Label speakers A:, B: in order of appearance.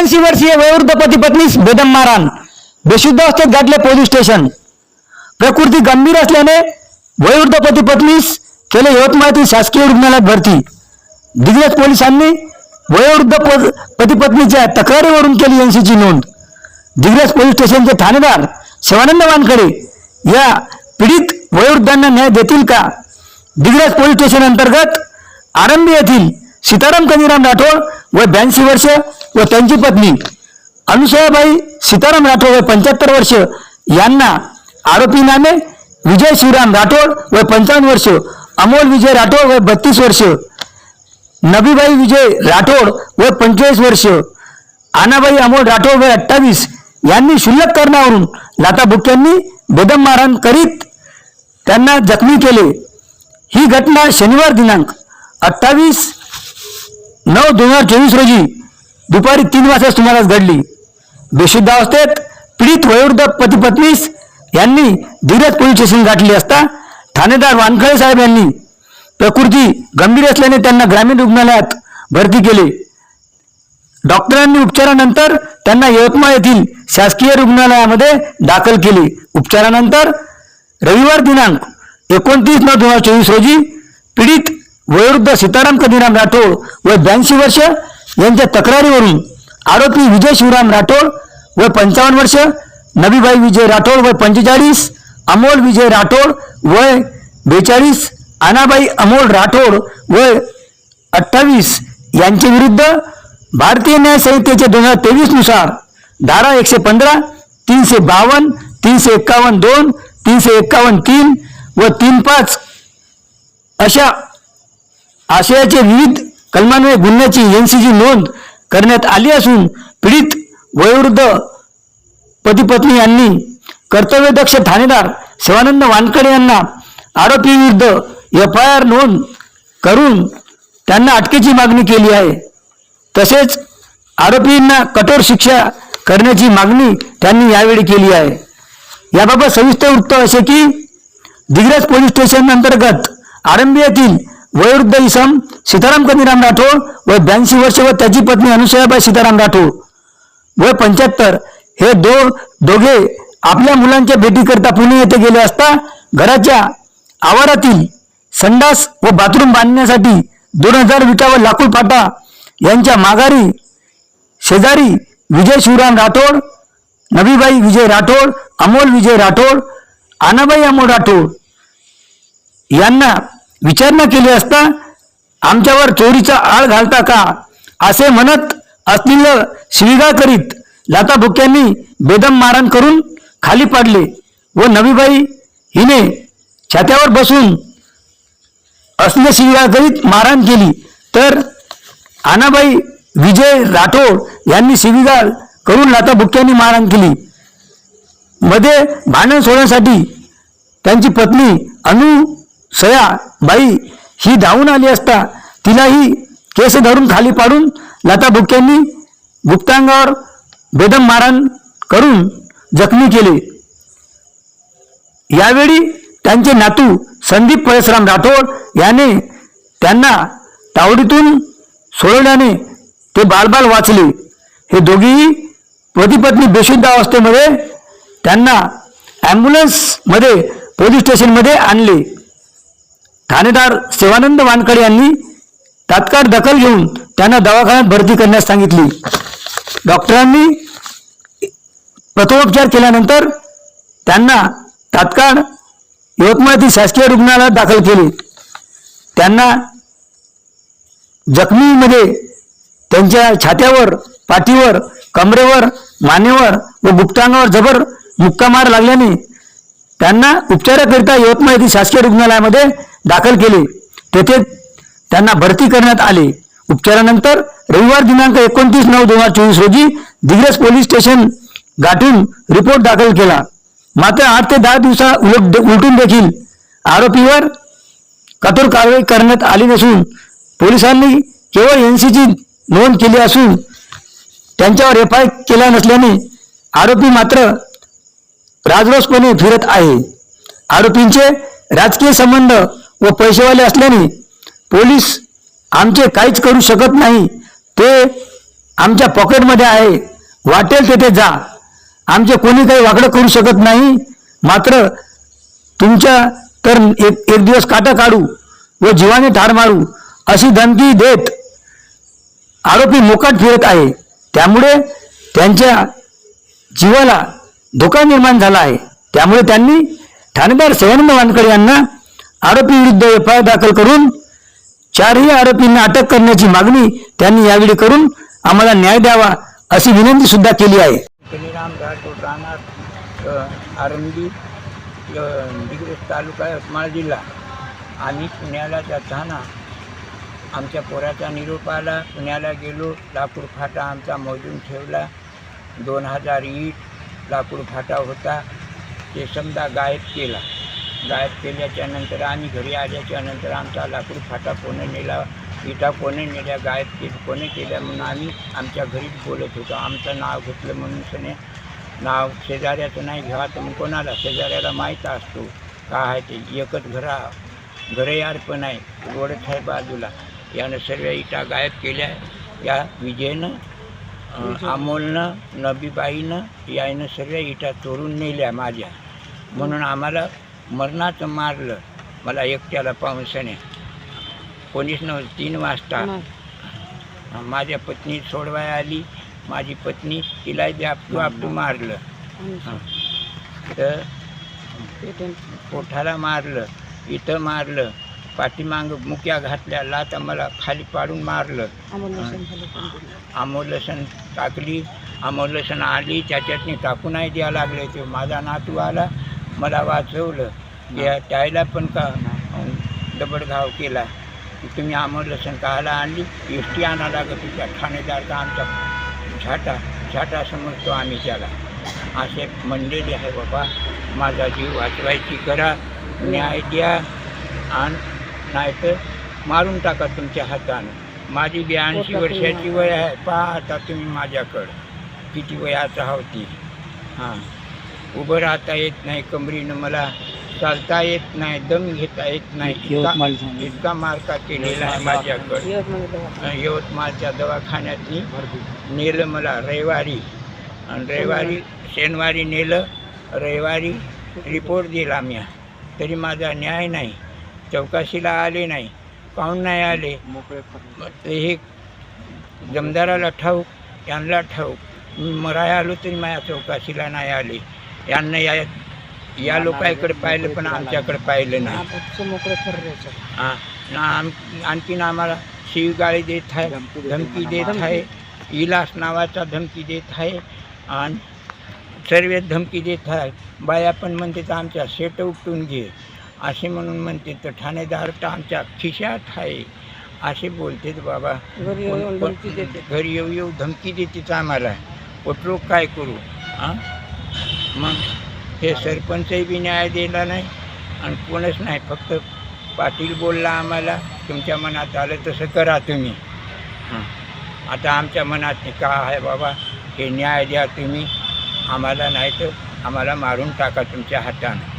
A: त्र्याऐंशी वर्षीय वयोवृद्ध पती पत्नीस बेदम मारहाण. बेशुद्ध अवस्थेत गाठले पोलीस स्टेशन. प्रकृती गंभीर असल्याने वयोवृद्ध पती पत्नीस केले यवतमाळतील शासकीय रुग्णालयात भरती. दिग्रज पोलिसांनी वयोवृद्ध पती पत्नीच्या तक्रारीवरून केली एनसीची नोंद. दिग्रज पोलीस स्टेशनचे ठाणेदार शिवानंद वानखडे या पीडित वयोवृद्धांना न्याय देतील का? दिग्रज पोलीस स्टेशन अंतर्गत आरंभी येथील सीताराम कनिराम राठोड व ब्याऐंशी वर्ष व त्यांची पत्नी. अनुसयाबाई सीताराम राठोड व पंच्याहत्तर वर्ष. यांना आरोपी नामे विजय शिवराम राठोड व पंचावन्न वर्ष. अमोल विजय राठोड व बत्तीस वर्ष. नबीबाई विजय राठोड व पंचेचाळीस वर्ष. आनाबाई अमोल राठोड व अठ्ठावीस. यांनी क्षुल्लक करण्यावरून लाता बुक्यांनी बेदम मारहाण करीत त्यांना जखमी केले. ही घटना शनिवार दिनांक अठ्ठावीस नऊ दोन हजार चोवीस रोजी दुपारी तीन वाजता सुमारास घडली. बेशुद्ध अवस्थेत पीडित वयोवृद्ध पती पत्नीस यांनी धीरज पोलीस स्टेशन गाठले असता ठाणेदार वानखळे साहेब यांनी प्रकृती गंभीर असल्याने त्यांना ग्रामीण रुग्णालयात भरती केले. डॉक्टरांनी उपचारानंतर त्यांना यवतमाळ येथील शासकीय रुग्णालयामध्ये दाखल केले. उपचारानंतर रविवार दिनांक एकोणतीस नऊ दोन हजार चोवीस रोजी पीडित वयोवृद्ध सीताराम कधीराम राठोड व ब्याऐंशी वर्ष यांच्या तक्रारीवरून आरोपी विजय शिवराम राठोड व पंचावन्न वर्ष नबीबाई विजय राठोड व पंचेचाळीस अमोल विजय राठोड वय बेचाळीस आनाबाई अमोल राठोड वय अठ्ठावीस यांच्या विरुद्ध भारतीय न्याय संहितेच्या दोन हजार तेवीसनुसार धारा एकशे पंधरा तीनशे बावन्न तीनशे एक्कावन्न दोन तीनशे एक्कावन्न तीन व तीन पाच अशा आशयाचे विविध कलमान्वये गुन्ह्याची एनसीची नोंद करण्यात आली असून पीडित वयोवृद्ध पती पत्नी यांनी कर्तव्यदक्ष ठाणेदार शिवानंद वानकडे यांना आरोपी विरुद्ध एफ आय आर नोंद करून त्यांना अटकेची मागणी केली आहे. तसेच आरोपींना कठोर शिक्षा करण्याची मागणी त्यांनी यावेळी केली आहे. याबाबत सविस्तर वृत्त असे की दिग्रज पोलीस स्टेशन अंतर्गत आरंभी येथील वयोवृद्ध इसम सीताराम कनीराम राठोड व ब्याऐंशी वर्ष व त्याची पत्नी अनुसयाबाई सीताराम राठोड. व पंच्याहत्तर हे दो दोघे आपल्या मुलांच्या भेटीकरता पुणे येथे गेले असता घराच्या आवारातील संडास व बाथरूम बांधण्यासाठी दोन हजार विटा व लाकूड फाटा यांच्या माघारी शेजारी विजय शिवराम राठोड नबीबाई विजय राठोड अमोल विजय राठोड आनाबाई अमोल राठोड यांना विचारणा केली असता आमच्यावर चोरीचा आळ घालता का? असे म्हणत असलेलं शिविगा करीत लाता भुक्यांनी बेदम मारहाण करून खाली पाडले व नवीबाई हिने छात्यावर बसून असले शिवीगाळ करीत मारहाण केली. तर आनाबाई विजय राठोड यांनी शिवीगाळ करून लाता भुक्यांनी मारहाण केली. मध्ये भांडण सोडण्यासाठी त्यांची पत्नी अनु सया बाई ही धावून आली असता तिलाही केस धरून खाली पाडून लता बुक्यांनी गुप्तांगावर बेदम मारण करून जखमी केले. यावेळी त्यांचे नातू संदीप परशुराम राठोड याने त्यांना तावडीतून सोडवल्याने ते बालबाल वाचले. हे दोघेही पतीपत्नी बेशुद्ध अवस्थेमध्ये त्यांना ॲम्ब्युलन्समध्ये पोलीस स्टेशनमध्ये आणले. ठाणेदार शिवानंद वानकडे यांनी तात्काळ दखल घेऊन त्यांना दवाखान्यात भरती करण्यास सांगितली. डॉक्टरांनी प्रथमोपचार केल्यानंतर त्यांना तात्काळ यवतमाळतील शासकीय रुग्णालयात दाखल केले. त्यांना जखमीमध्ये त्यांच्या छात्यावर पाठीवर कमरेवर मानेवर व गुप्तांगावर जबर मुक्का मार लागल्याने त्यांना उपचाराकरिता यवतमाळ येथील शासकीय रुग्णालयामध्ये दाखल केले. तेथे त्यांना भरती करण्यात आले. उपचारानंतर रविवार दिनांक एकोणतीस नऊ दोन हजार चोवीस रोजी दिग्रस पोलीस स्टेशन गाठून रिपोर्ट दाखल केला. मात्र आठ ते दहा दिवसा उलट उलटून देखील आरोपीवर कठोर कारवाई करण्यात आली नसून पोलिसांनी केवळ एनसीची नोंद केली असून त्यांच्यावर एफ आय केला नसल्याने आरोपी मात्र राजरोसपणे फिरत आहे. आरोपींचे राजकीय संबंध व पैसेवाले असल्याने पोलीस आमचे काहीच करू शकत नाही. ते आमच्या पॉकेटमध्ये आहे. वाटेल तेथे जा. आमचे कोणी काही वाकडं करू शकत नाही. मात्र तुमच्या तर एक एक दिवस काटा काढू व जीवाने ठार मारू अशी धमकी देत आरोपी मोकाट फिरत आहे. त्यामुळे त्यांच्या जीवाला धोका निर्माण झाला आहे. त्यामुळे त्यांनी ठाणेदार सदानंद वानकर यांना आरोपीविरुद्ध एफ आय दाखल करून चारही आरोपींना अटक करण्याची मागणी त्यांनी यावेळी करून आम्हाला न्याय द्यावा अशी विनंती सुद्धा केली आहे.
B: शनिराम दिग्रस तालुका यवतमाळ जिल्हा. आम्ही पुण्याला जाताना आमच्या पोराचा निरोप आला. पुण्याला गेलो लाकूड फाटा आमचा मोजून ठेवला. दोन हजार ईट लाकूड फाटा होता. ते समजा गायब केला. गायब केल्याच्यानंतर आम्ही घरी आल्याच्यानंतर आमचा लाकूड फाटा कोणी नेला इटा कोणी नेल्या गायब के कोणी केल्या म्हणून आम्ही आमच्या घरीच बोलत होतो. आमचं नाव घेतलं म्हणून सने नाव शेजाऱ्याचं नाही घ्यावा तर मग कोणाला? शेजाऱ्याला माहीत असतो. का आहे ते? एकच घरा घरयार पण आहे रोडच आहे बाजूला. यानं सर्व इटा गायब केल्या. या विजयनं अमोलनं नबीबाईनं यानं सर्व इटा चोरून नेल्या माझ्या. म्हणून आम्हाला मरणाचं मारलं. मला एकट्याला पाऊसने कोणीच नव्हतं. तीन वाजता माझ्या पत्नी सोडवाय आली. माझी पत्नी तिला बी आपटू आपटू मारलं. तर पोठाला मारलं. इथं मारलं. पाठीमाग मुक्या घातल्या. लाता मला खाली पाडून मारलं. आमोलसन टाकली. आमोलसन आली. त्याच्यातनी टाकून नाही द्यायला लागले. ते माझा नातू आला. मला वाचवलं. या त्याला पण का दबड घाव केला. तुम्ही आमोलसन काला आणली. एस टी आणा लागत तिच्या ठाणेदार का आमचा छाटा छाटा समजतो आम्ही त्याला. असे म्हणलेले आहे बाबा माझा जीव वाचवायची करा. न्याय द्या. आणि नाही तर मारून टाका तुमच्या हातानं. माझी ब्याऐंशी वर्षाची वय आहे. पहा आता तुम्ही माझ्याकडं. किती वयाचा होती. हां. उभं राहता येत नाही कमरीनं मला चालता येत नाही दम घेता येत नाही. इतका इतका मार्का केलेला आहे माझ्याकडं. यवतमाळच्या दवाखान्यातनी नेलं मला रविवारी. आणि रविवारी शनिवारी नेलं रविवारी रिपोर्ट दिला मी तरी माझा न्याय नाही. चौकशीला आले नाही. पाहून नाही आले? हे जमदाराला ठाऊक यांना ठाऊक. मी मराय आलो तरी माझ्या चौकशीला नाही आले. यांना या या लोकांकडे पाहिलं पण आमच्याकडे पाहिलं नाही. हां ना आम आणखीन आम्हाला शिवगाळी देत आहे धमकी देत आहे इलास नावाचा धमकी देत आहे आणि सर्व धमकी देत आहे. बाया पण म्हणते तर आमच्या सेट उपटून घे. असे म्हणून म्हणते तर ठाणेदार तर आमच्या खिशात आहे. असे बोलतेत बाबा. घरी येऊ येऊ धमकी देतेच आम्हाला. कुठलो काय करू? हां? मग हे सरपंचही बी न्याय दिला नाही आणि कोणच नाही फक्त पाटील बोलला आम्हाला तुमच्या मनात आलं तसं करा तुम्ही. हां. आता आमच्या मनात का आहे बाबा हे न्याय द्या तुम्ही आम्हाला नाही तर आम्हाला मारून टाका तुमच्या हातानं.